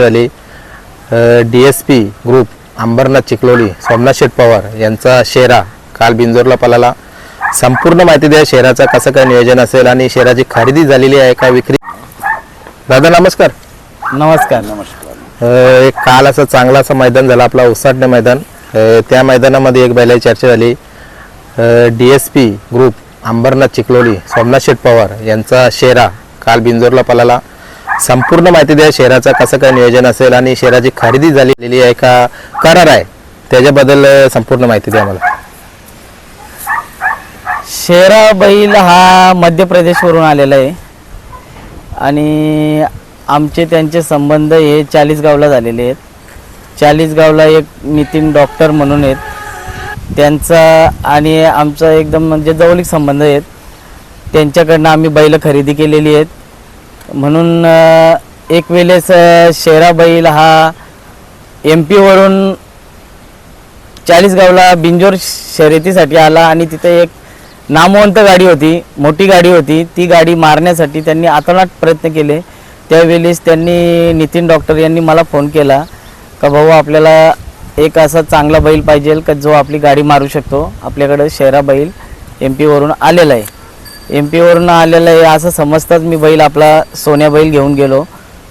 झाली D S P group Ambarnath Chikhloli Somnath Sheth Pawar यांचा शेरा काल बिंजोरला पलाला संपूर्ण माहिती द्या शेराचं कसं काय नियोजन असेल आणि शेराची खरेदी झालेली आहे का विक्री? दादा नमस्कार. नमस्कार नमस्कार. एक काल असं चांगलं असं मैदान झालं आपला उसाटणे मैदान. त्या मैदानामध्ये एक बैलाची चर्चा झाली. D S P group Ambernath Chikhloli Somnath Sheth Pawar यांचा शेरा काल बिंजोरला पलाला संपूर्ण माहिती द्या शहराचं कसं काय नियोजन असेल आणि शहराची खरेदी झालेली आहे का करार आहे त्याच्याबद्दल संपूर्ण माहिती द्या मला. शेरा बैल हा मध्य प्रदेशवरून आलेला आहे. आणि आमचे त्यांचे संबंध हे चाळीसगावला झालेले आहेत. चाळीसगावला एक नितीन डॉक्टर म्हणून आहेत. त्यांचा आणि आमचा एकदम म्हणजे जवळीक संबंध आहेत. त्यांच्याकडनं आम्ही बैल खरेदी केलेली आहेत. म्हणून एक वेळेस अं, शेरा बैल हा एम पीवरून चाळीसगावला बिंजोर शर्यतीसाठी आला आणि तिथे एक नामवंत गाडी होती मोठी गाडी होती. ती गाडी मारण्यासाठी त्यांनी आतोनात प्रयत्न केले. त्यावेळेस त्यांनी नितीन डॉक्टर यांनी मला फोन केला का भाऊ आपल्याला एक असा चांगला बैल पाहिजे का जो आपली गाडी मारू शकतो? आपल्याकडं शेरा बैल एम पीवरून आलेला आहे. एम पीवरून आलेलं आहे असं समजताच मी बैल आपला सोन्या बैल घेऊन गेलो.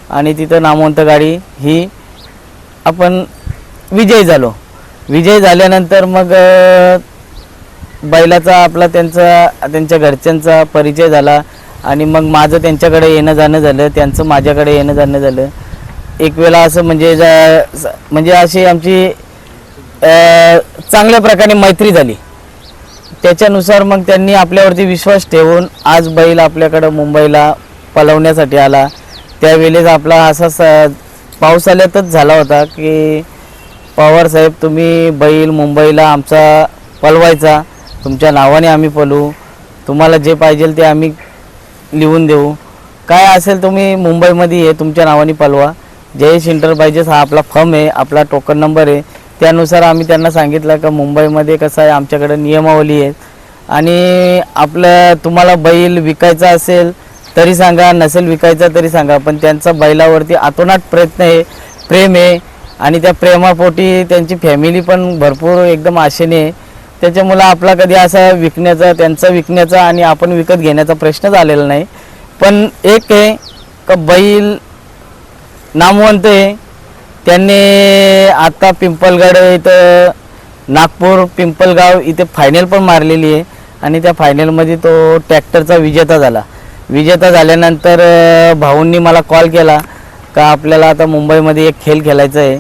आणि तिथं नामवंत गाडी ही आपण विजयी झालो. विजयी झाल्यानंतर मग बैलाचा आपला त्यांचा त्यांच्या घरच्यांचा परिचय झाला. आणि मग माझं त्यांच्याकडे येणं जाणं झालं त्यांचं माझ्याकडे येणं जाणं झालं. एक वेळा असं म्हणजे जा- म्हणजे अशी आमची चांगल्या प्रकारे मैत्री झाली. त्याच्यानुसार मग त्यांनी आपल्यावरती विश्वास ठेवून आज बैल आपल्याकडं मुंबईला पलवण्यासाठी आला. त्यावेळेस आपला असा स पावसाळ्यातच झाला होता की पवार साहेब तुम्ही बैल मुंबईला आमचा पलवायचा. तुमच्या नावाने आम्ही पलवू तुम्हाला जे पाहिजे ते आम्ही लिहून देऊ. काय असेल तुम्ही मुंबईमध्ये ये तुमच्या नावाने पलवा. जयेश इंटरप्राइजेस हा आपला फर्म आहे आपला टोकन नंबर आहे. त्यानुसार आम्ही त्यांना सांगितलं का मुंबईमध्ये कसं आहे आमच्याकडे नियमावली आहे आणि आपलं तुम्हाला बैल विकायचा असेल तरी सांगा नसेल विकायचा तरी सांगा पण त्यांचा बैलावरती आतोनात प्रयत्न आहे प्रेम आहे. आणि त्या प्रेमापोटी त्यांची फॅमिली पण भरपूर एकदम आशेने आहे. त्याच्यामुळं आपला कधी असा विकण्याचा त्यांचा विकण्याचा आणि आपण विकत घेण्याचा प्रश्नच आलेला नाही. पण एक आहे का बैल नामवंत आहे त्यांनी आता पिंपलगड इथं नागपूर पिंपलगाव इथे फायनल पण मारलेली आहे. आणि त्या फायनलमध्ये तो ट्रॅक्टरचा विजेता झाला. विजेता झाल्यानंतर भाऊंनी मला कॉल केला का आपल्याला आता मुंबईमध्ये एक खेळ खेळायचा आहे.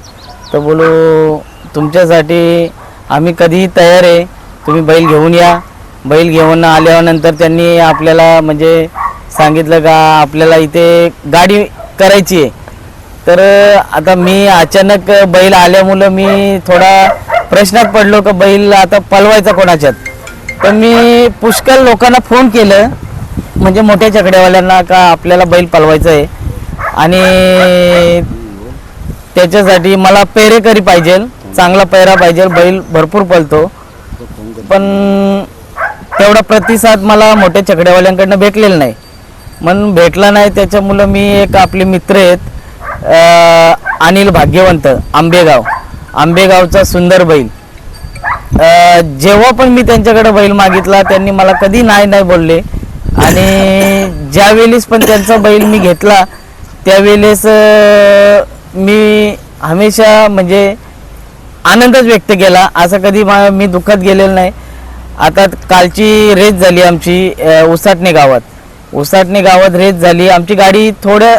तर बोलू तुमच्यासाठी आम्ही कधीही तयार आहे. तुम्ही बैल घेऊन या. बैल घेऊन आल्यानंतर त्यांनी आपल्याला म्हणजे सांगितलं का आपल्याला इथे गाडी करायची आहे. तर आता मी अचानक बैल आल्यामुळं मी थोडा प्रश्नात पडलो का बैल आता पलवायचा कोणाच्यात? तर मी पुष्कळ लोकांना फोन केलं म्हणजे मोठ्या चकड्यावाल्यांना का आपल्याला बैल पलवायचं आहे आणि त्याच्यासाठी मला पेरेकरी पाहिजे चांगला पेरा पाहिजे बैल भरपूर पलतो. पण तेवढा प्रतिसाद मला मोठ्या चकड्यावाल्यांकडनं भेटलेला नाही. म्हणून भेटला नाही त्याच्यामुळं मी एक आपले मित्र आहेत अनिल भाग्यवंत आंबेगाव. आंबेगावचा सुंदर बैल. जेव्हा पण मी त्यांच्याकडे बैल मागितला त्यांनी मला कधी नाही नाही बोलले. आणि ज्यावेळेस पण त्यांचा बैल मी घेतला त्यावेळेस मी हमेशा म्हणजे आनंदच व्यक्त केला. असं कधी मा- मी दुःखात गेलेलं नाही. आता कालची रेस झाली आमची उसाटणे गावात. उसाटणे गावात रेस झाली. आमची गाडी थोड्या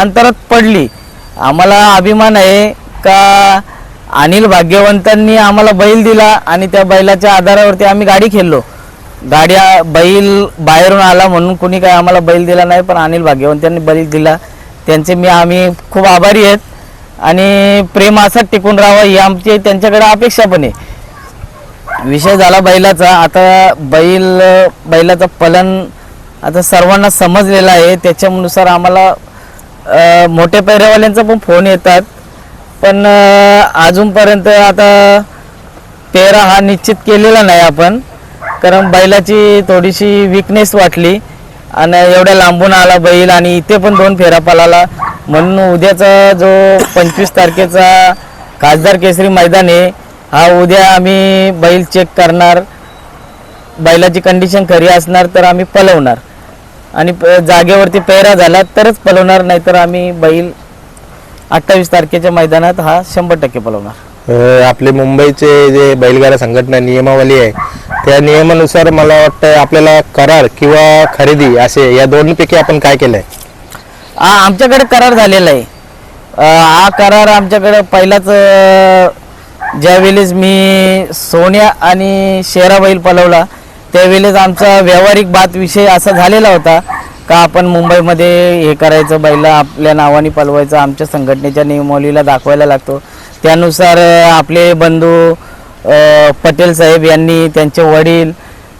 अंतरात पडली. आम्हाला अभिमान आहे का? अनिल भाग्यवंतांनी आम्हाला बैल दिला आणि त्या बैलाच्या आधारावरती आम्ही गाडी खेळलो. गाड्या बैल बाहेरून आला म्हणून कोणी काय आम्हाला बैल दिला नाही पण अनिल भाग्यवंतांनी बैल दिला. त्यांचे मी आम्ही खूप आभारी आहेत. आणि प्रेम असं टिकून राहावं ही आमची त्यांच्याकडे अपेक्षा पण आहे. विषय झाला बैलाचा. आता बैल बैलाचं पलन आता सर्वांना समजलेलं आहे. त्याच्यानुसार आम्हाला मोठ्या पैऱ्यावाल्यांचा पण फोन येतात. पण अजूनपर्यंत आता पेहरा हा निश्चित केलेला नाही आपण. कारण बैलाची थोडीशी विकनेस वाटली. आणि एवढ्या लांबून आला बैल आणि इथे पण दोन फेरा पळाला. म्हणून उद्याचा जो पंचवीस तारखेचा खासदार केसरी मैदान आहे हा उद्या आम्ही बैल चेक करणार. बैलाची कंडिशन खरी असणार तर आम्ही पलवणार. आणि जागेवरती पेहरा झाला तरच पलवणार नाहीतर आम्ही बैल अठ्ठावीस तारखेच्या मैदानात हा शंभर टक्के पलवणार. आपले मुंबईचे जे बैलगाडा संघटना नियमावली आहे त्या नियमानुसार मला वाटतं आपल्याला करार किंवा खरेदी असे या दोन्हीपैकी आपण काय केलंय? आमच्याकडे करार झालेला आहे. हा करार आमच्याकडे पहिलाच ज्यावेळेस मी सोन्या आणि शेरा बैल पलवला त्यावेळेस आमचा व्यावहारिक बात विषय असा झालेला होता का आपण मुंबईमध्ये हे करायचं बैला आपल्या नावाने पलवायचं आमच्या संघटनेच्या नियमावलीला दाखवायला लागतो. त्यानुसार आपले बंधू पटेल साहेब यांनी त्यांचे वडील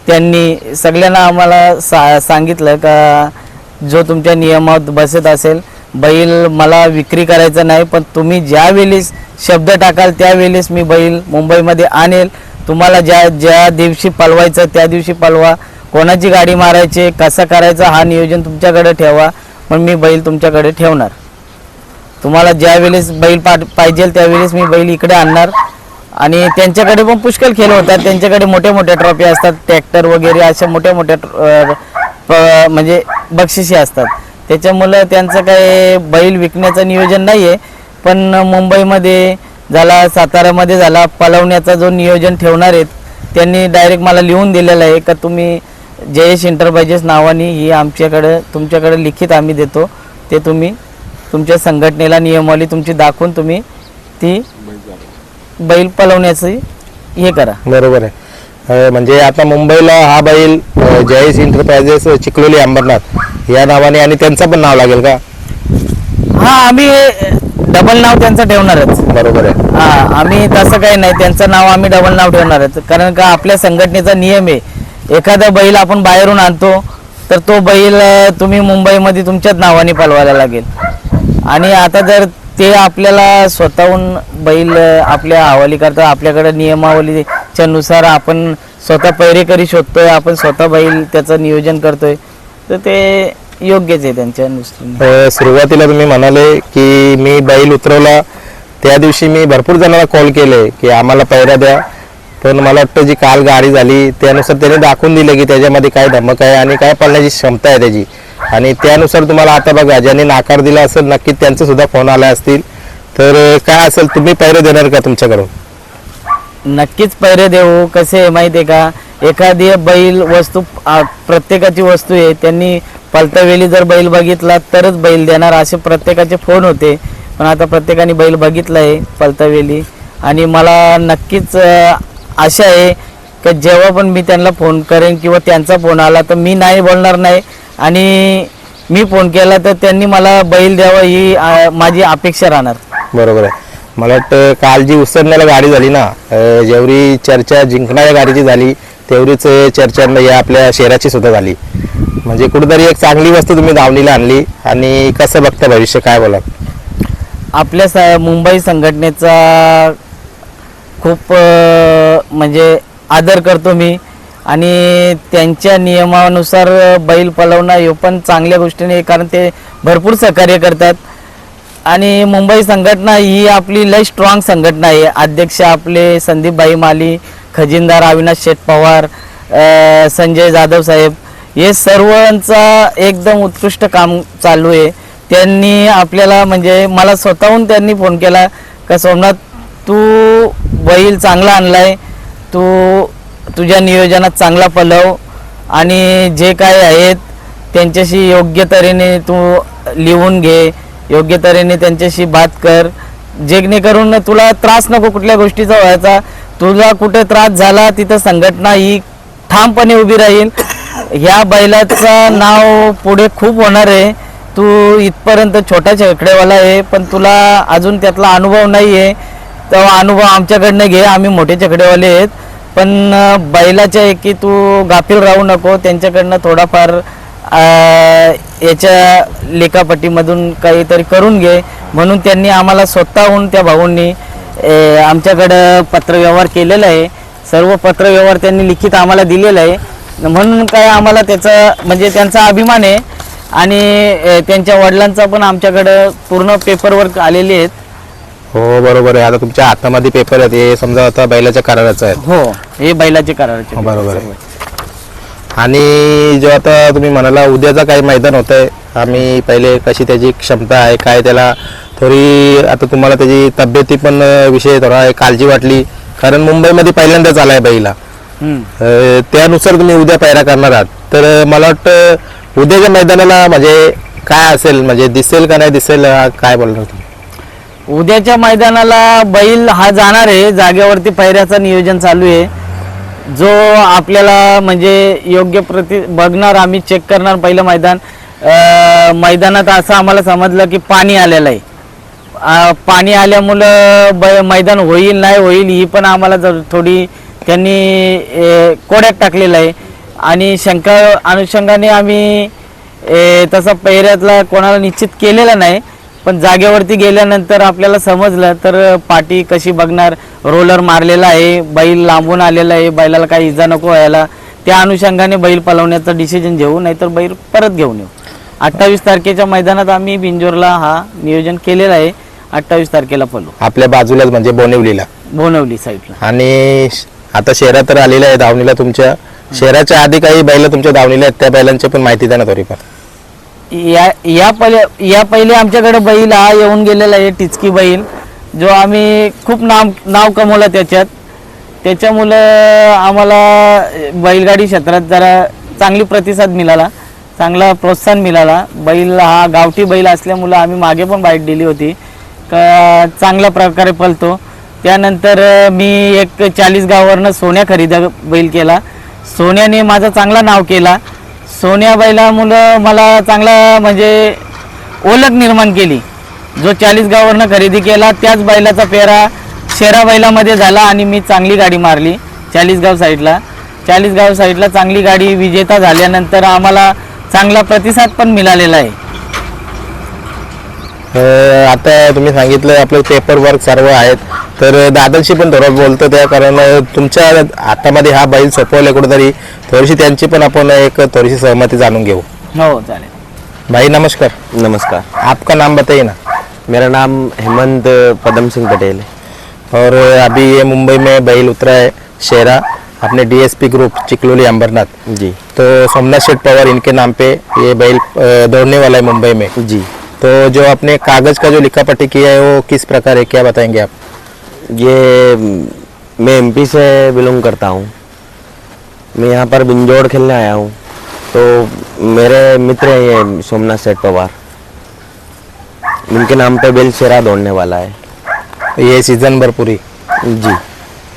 त्यांनी सगळ्यांना आम्हाला सा सांगितलं का जो तुमच्या नियमात बसत असेल बैल मला विक्री करायचं नाही पण तुम्ही ज्या वेळेस शब्द टाकाल त्यावेळेस मी बैल मुंबईमध्ये आणेल. तुम्हाला ज्या ज्या दिवशी पालवायचं त्या दिवशी पालवा. कोणाची गाडी मारायची कसं करायचं हा नियोजन तुमच्याकडे ठेवा. पण मी बैल तुमच्याकडे ठेवणार. तुम्हाला ज्यावेळेस बैल पा पाहिजे त्यावेळेस मी बैल इकडे आणणार. आणि त्यांच्याकडे पण पुष्कळ खेळ होतात. त्यांच्याकडे मोठ्या मोठ्या ट्रॉफी असतात. ट्रॅक्टर वगैरे अशा मोठ्या मोठ्या ट्र- प- म्हणजे बक्षिसे असतात. त्याच्यामुळं त्यांचं काही बैल विकण्याचं नियोजन नाही आहे पण मुंबईमध्ये झाला साताऱ्यामध्ये झाला पलवण्याचा जो नियोजन ठेवणार आहेत त्यांनी डायरेक्ट मला लिहून दिलेलं आहे का तुम्ही जयेश इंटरप्राइजेस नावाने ही आमच्याकडे तुमच्याकडे लिखित आम्ही देतो. ते तुम्ही तुमच्या संघटनेला नियमावली तुमची दाखवून तुम्ही ती बैल पलवण्याचं हे करा. बरोबर आहे. म्हणजे आता मुंबईला हा बैल जयेश इंटरप्राइजेस चिखलोली अंबरनाथ या नावाने आणि त्यांचं पण नाव लागेल का? हा आम्ही डबल नाव त्यांचं ठेवणारच. बरोबर आहे. हा आम्ही तसं काही नाही त्यांचं नाव आम्ही डबल नाव ठेवणारच. कारण का आपल्या संघटनेचा नियम आहे. एखादा बैल आपण बाहेरून आणतो तर तो बैल अं, तुम्ही मुंबईमध्ये तुमच्याच नावाने पलवायला लागेल. आणि आता जर ते आपल्याला स्वतःहून बैल अं, आपल्या हवाली करता आपल्याकडे नियमावलीच्या नुसार आपण स्वतः पैरेकरी शोधतोय आपण स्वतः बैल त्याचं नियोजन करतोय तर ते योग्यच आहे त्यांच्या अ, सुरुवातीला तुम्ही म्हणाले की मी बैल उतरवला. त्या दिवशी मी भरपूर जणांना कॉल केले की आम्हाला पैरा द्या. पण मला वाटतं जी काल गाडी झाली त्यानुसार त्याने दाखवून दिलं की त्याच्यामध्ये काय धमक आहे आणि काय पळण्याची क्षमता आहे त्याची. आणि त्यानुसार तुम्हाला आता बघा ज्यांनी नाकार दिला असेल नक्कीच त्यांचे सुद्धा फोन आले असतील. तर अ, काय असेल तुम्ही पैरे देणार का तुमच्याकडून? नक्कीच पैरे देऊ. कसे आहे माहिती आहे का? एखादी बैल वस्तू आ, प्रत्येकाची वस्तू आहे. त्यांनी पलतावेली जर बैल बघितला तरच बैल देणार असे प्रत्येकाचे फोन होते. पण आता प्रत्येकाने बैल बघितला आहे पलतावेली आणि मला नक्कीच आशा आहे की जेव्हा पण मी त्यांना फोन करेन किंवा त्यांचा फोन आला तर मी नाही बोलणार नाही. आणि मी फोन केला तर त्यांनी मला बैल द्यावा ही माझी अपेक्षा राहणार. बरोबर आहे. मला वाटतं काल जी उसरण्याला गाडी झाली ना जेवढी चर्चा जिंकणाऱ्या गाडीची झाली तेवढीच चर्चा म्हणजे या आपल्या शहराची सुद्धा झाली. म्हणजे कुठेतरी एक चांगली वस्तू तुम्ही धावणीला आणली आणि कसं बघता भविष्य काय बोला आपल्या स मुंबई संघटनेचा खूप म्हणजे आदर करतो मी. आणि त्यांच्या नियमानुसार बैल पलवणं हे पण चांगल्या गोष्टीने कारण ते भरपूर सहकार्य करतात. आणि मुंबई संघटना ही आपली लय स्ट्रॉंग संघटना आहे. अध्यक्ष आपले संदीपभाई माली खजिनदार अविनाश शेठ पवार संजय जाधव साहेब हे सर्वांचा एकदम उत्कृष्ट काम चालू आहे. त्यांनी आपल्याला म्हणजे मला स्वतःहून त्यांनी फोन केला का सोमनाथ तू बैल चांगला आणलाय तू तुझ्या नियोजनात चांगला पलव आणि जे काय आहेत त्यांच्याशी योग्य तऱ्हेने तू लिहून घे योग्य तऱ्हेने त्यांच्याशी बात कर. जेणेकरून तुला त्रास नको कुठल्या गोष्टीचा व्हायचा. तुला कुठे त्रास झाला तिथं संघटना ही ठामपणे उभी राहील. ह्या बैलाचं नाव पुढे खूप होणार आहे. तू इथपर्यंत छोटा छकडेवाला आहे पण तुला अजून त्यातला अनुभव नाही आहे तेव्हा अनुभव आमच्याकडनं घे आम्ही मोठे छकडेवाले आहेत. पण बैलाच्या बैलाच्या एकी तू गाफील राहू नको त्यांच्याकडनं थोडाफार याच्या लेखापट्टीमधून काहीतरी करून घे. म्हणून त्यांनी आम्हाला स्वतःहून त्या भाऊंनी आमच्याकडं पत्रव्यवहार केलेला आहे. सर्व पत्रव्यवहार त्यांनी लिखित आम्हाला दिलेला आहे. म्हणून काय आम्हाला त्याचा म्हणजे त्यांचा अभिमान आहे. आणि त्यांच्या वडिलांचा पण आमच्याकडं पूर्ण पेपरवर्क आलेले आहेत. हो बरोबर आहे. आता तुमच्या हातामध्ये पेपर आहेत. हे समजा आता बैलाच्या कराराचं आहे हो हे बैलाचे कराराचे हो, बरोबर आहे. आणि जो आता तुम्ही म्हणाला उद्याचा काही मैदान होत आहे आम्ही पहिले कशी त्याची क्षमता आहे काय त्याला थोडी आता तुम्हाला त्याची तब्येती पण विषय थोडा काळजी वाटली. कारण मुंबईमध्ये पहिल्यांदाच आलाय बैला. अं, त्यानुसार तुम्ही उद्या पायरा करणार आहात. तर मला वाटतं उद्याच्या मैदानाला म्हणजे काय असेल म्हणजे दिसेल का नाही दिसेल काय बोलणार तुम्ही? उद्याच्या मैदानाला बैल हा जाणार आहे. जागेवरती पैऱ्याचं नियोजन चालू आहे. जो आपल्याला म्हणजे योग्य प्रति बघणार आम्ही चेक करणार पहिलं मैदान. मैदानात असं आम्हाला समजलं की पाणी आलेलं आहे. पाणी आल्यामुळं बै मैदान होईल नाही होईल ही पण आम्हाला जर थोडी त्यांनी ए कोड्यात टाकलेलं आहे. आणि शंका अनुषंगाने आम्ही तसा पैऱ्यातला कोणाला निश्चित केलेला नाही पण जागेवरती गेल्यानंतर आपल्याला समजलं तर पाठी कशी बघणार रोलर मारलेला आहे बैल लांबून आलेला आहे बैलाला काही इजा नको व्हायला. त्या अनुषंगाने बैल पलवण्याचं डिसिजन घेऊ नाहीतर बैल परत घेऊन येऊ. अठ्ठावीस तारखेच्या मैदानात आम्ही बिंजोरला हा नियोजन केलेला आहे. अठ्ठावीस तारखेला पलू आपल्या बाजूलाच म्हणजे बोनिवलीला. भोनवली साईडला. आणि श- आता शहरात तर आलेलं आहे धावणीला तुमच्या. शहराच्या आधी काही बैल तुमच्या धावणीला आहेत त्या बैलांची पण माहिती द्या ना थोडीफार. या या पहिले या पहिले आमच्याकडे बैल हा येऊन गेलेला आहे टिचकी बैल. जो आम्ही खूप नाव नाव कमवलं त्याच्यात. त्याच्यामुळं आम्हाला बैलगाडी क्षेत्रात जरा चांगली प्रतिसाद मिळाला चांगला प्रोत्साहन मिळाला. बैल हा गावठी बैल असल्यामुळं आम्ही मागे पण बाईट दिली होती. चांगल्या प्रकारे पळतो. त्यानंतर मी एक चाळीस गावावरनं सोन्या खरेदी बैल केला. सोन्याने माझं चांगला नाव केला. सोन्या बैलामुळं मला चांगला म्हणजे ओळख निर्माण केली. जो चाळीस गावावरनं खरेदी केला त्याच बैलाचा पेरा शेरा बैलामध्ये झाला आणि मी चांगली गाडी मारली चाळीसगाव साईडला. चाळीसगाव साईडला चांगली गाडी विजेता झाल्यानंतर आम्हाला चांगला प्रतिसाद पण मिळालेला आहे. आता तुम्ही सांगितलं आपलं पेपर वर्क सर्व आहेत. तर दादांशी पण थोडं बोलतो त्या कारण तुमच्या हातामध्ये हा बैल सोपवलाय कुठेतरी. थोडीशी त्यांची पण आपण एक थोडीशी सहमती जाणून घेऊ. हो चालेल. भाई नमस्कार. नमस्कार. आपका नाम बताइए ना. मेरा नाम हेमंत पदम सिंह पटेल है। और अभी ये मुंबई में बैल उतरा है शेरा अपने डीएसपी ग्रुप चिकलोली अंबरनाथ। जी। तो सोमनाथ शेठ पवार इनके नाम पे ये बैल दौड़ने वाला है मुंबई में। जी। तो जो आपने कागज़ का जो लिखा पट्टी किया है वो किस प्रकार है क्या बताएँगे आप? ये म, एमपी से बिलोंग करता हूँ। मैं यहाँ पर बिंजोड़ खेलने आया हूँ। तो मेरे मित्र हैं ये सोमनाथ सेठ पवार। इनके नाम पे बेल शेरा दौड़ने वाला है। ये सीज़न भर पूरी? जी।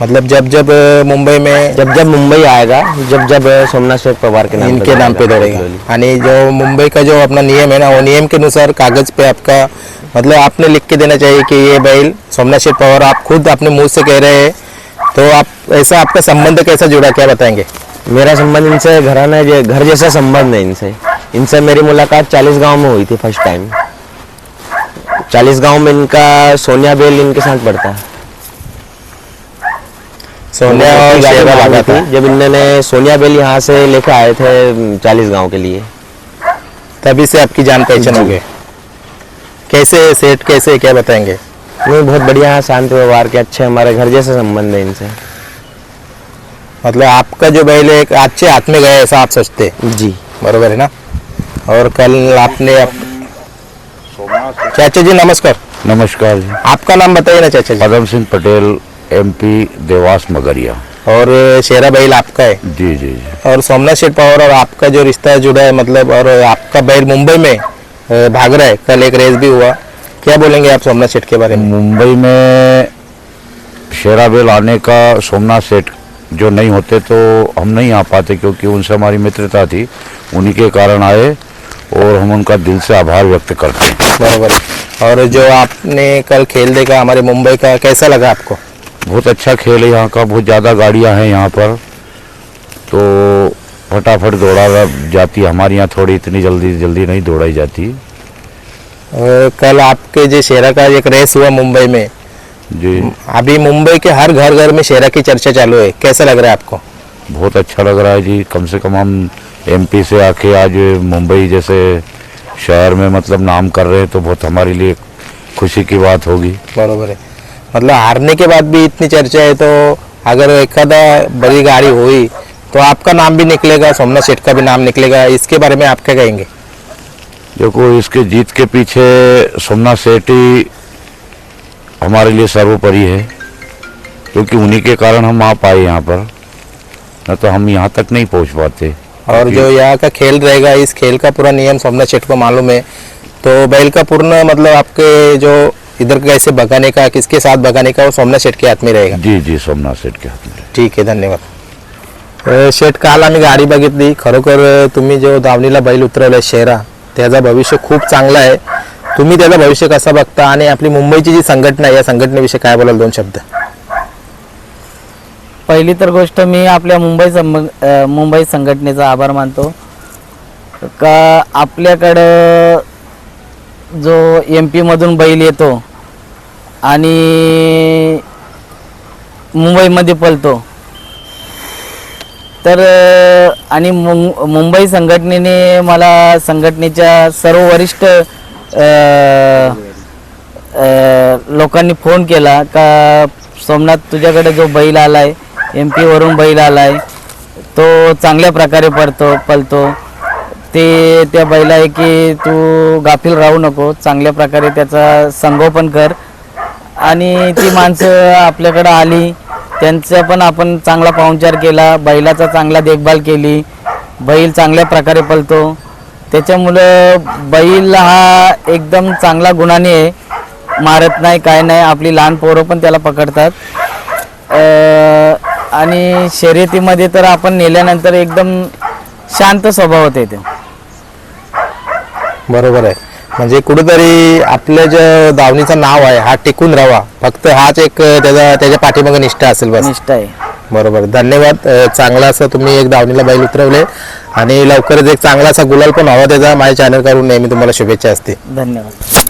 मतलब जब जब मुंबई में जब जब मुंबई आएगा जब जब सोमनाथ सेठ पवार के नाम इनके नाम पे दौड़ेगा। आणि जो मुंबई का जो अपना नियम है ना वो नियम के अनुसार कागज़ पे आपका मतलब आपने लिख के देना चाहिए कि ये बैल सोमनाथ शेठ पवार आप खुद अपने मुँह से कह रहे हैं तो आप ऐसा आपका संबंध कैसा जुड़ा क्या बताएँगे? मेरा संबंध इनसे घराना घर जैसा संबंध है इनसे। इनसे मेरी मुलाकात चालीस गाँव में हुई थी फ़र्स्ट टाइम। चालीस गाँव में इनका सोनिया बेल इनके साथ पड़ता। है सोनिया और शेरा लगा था। जब इन्होंने सोनिया बेल यहाँ से लेकर आए थे चालीस गाँव के लिए। तभी से आपकी जान पहचान हो। गई। कैसे सेठ कैसे क्या बताएँगे? नहीं बहुत बढ़िया है शांत व्यवहार के अच्छे हमारे घर जैसे संबंध है इनसे। मतलब आपका जो बैल है एक अच्छे हाथ में गया ऐसा आप सोचते जी। बरोबर है ना? और कल आपने आप... चाचा जी नमस्कार। नमस्कार जी। आपका नाम बताइए ना चाचा जी। पदम सिंह पटेल। एमपी देवास मगरिया और शेरा बैल आपका है? जी जी जी। और सोमनाथ शेठ पवार और आपका जो रिश्ता जुड़ा है मतलब और आपका बैल मुंबई में भाग रहा है कल एक रेस भी हुआ क्या बोलेंगे आप सोमनाथ शेठ के बारे में? मुंबई में शेराबेल आने का सोमनाथ सेठ जो नहीं होते तो हम नहीं आ पाते क्योंकि उनसे हमारी मित्रता थी उन्हीं के कारण आए और हम उनका दिल से आभार व्यक्त करते हैं। बराबर और जो आपने कल खेल देखा हमारे मुंबई का कैसा लगा आपको? बहुत अच्छा खेल है यहाँ का बहुत ज़्यादा गाड़ियाँ हैं यहाँ पर। तो फटाफट दौड़ा जाती है हमारे यहाँ थोड़ी इतनी जल्दी जल्दी नहीं दौड़ाई जाती। और कल आपके जो शेरा का एक रेस हुआ मुंबई में। जी। अभी मुंबई के हर घर घर में शेरा की चर्चा चालू है। कैसा लग रहा है आपको? बहुत अच्छा लग रहा है जी। कम से कम हम एमपी से आके आज मुंबई जैसे शहर में मतलब नाम कर रहे हैं तो बहुत हमारे लिए खुशी की बात होगी। बरोबर है। मतलब हारने के बाद भी इतनी चर्चा है तो अगर एखादा बड़ी गाड़ी हुई तो आपका नाम भी निकलेगा सोमनाथ सेठ का भी नाम निकलेगा इसके बारे में आप क्या कहेंगे? देखो इसके जीत के पीछे सोमनाथ सेठ ही हमारे लिए सर्वोपरि है क्योंकि उन्हीं के कारण हम आ पाए यहाँ पर। न तो हम यहाँ तक नहीं पहुँच पाते। और जो यहाँ का खेल रहेगा इस खेल का पूरा नियम सोमनाथ सेठ को मालूम है तो बैल का पूर्ण मतलब आपके जो इधर कैसे भगाने का किसके साथ भगाने का वो सोमनाथ सेठ के हाथ में रहेगा। जी जी सोमनाथ सेठ के हाथ में। ठीक आहे धन्यवाद। शेठ काल आम्ही गाडी बघितली. खरोखर तुम्ही जो दावणीला बैल उतरवलाय शेरा त्याचं भविष्य खूप चांगलं आहे. तुम्ही त्याचं भविष्य कसं बघता? आणि आपली मुंबईची जी संघटना आहे या संघटनेविषयी काय बोलाल दोन शब्द? पहिली तर गोष्ट मी आपल्या मुंबई मुंबई संघटनेचा आभार मानतो. का आपल्याकडं जो एम पीमधून बैल येतो आणि मुंबईमध्ये पळतो. तर आणि मुं मुंबई संघटनेने मला संघटनेच्या सर्व वरिष्ठ लोकांनी फोन केला का सोमनाथ तुझ्याकडे जो बैल आलाय एम पीवरून बैल आलाय तो चांगल्या प्रकारे पडतो पळतो. ते त्या बैला आहे की तू गाफील राहू नको चांगल्या प्रकारे त्याचा संगोपन कर. आणि ती माणसं आपल्याकडं आली. त्यांचा पण आपण चांगला पाहुणचार केला. बैलाचा चांगला देखभाल केली. बैल चांगल्या प्रकारे पळतो. त्याच्यामुळं बैल हा एकदम चांगला गुणाने आहे. मारत नाही काय नाही. आपली लहान पोरं पण त्याला पकडतात. आणि शर्यतीमध्ये तर आपण नेल्यानंतर एकदम शांत स्वभाव होते ते. बरोबर आहे. म्हणजे कुठेतरी आपलं जे दावणीचं नाव आहे हा टिकून राहावा. फक्त हाच एक त्याचा त्याच्या पाठीमागे निष्ठा असेल बस. निष्ठा आहे. बरोबर. धन्यवाद. चांगला असं तुम्ही एक दावणीला बैल उतरवले. आणि लवकरच एक चांगला असा गुलाल पण हवा त्याचा. माझ्या चॅनल करून नेहमी तुम्हाला शुभेच्छा असते धन्यवाद.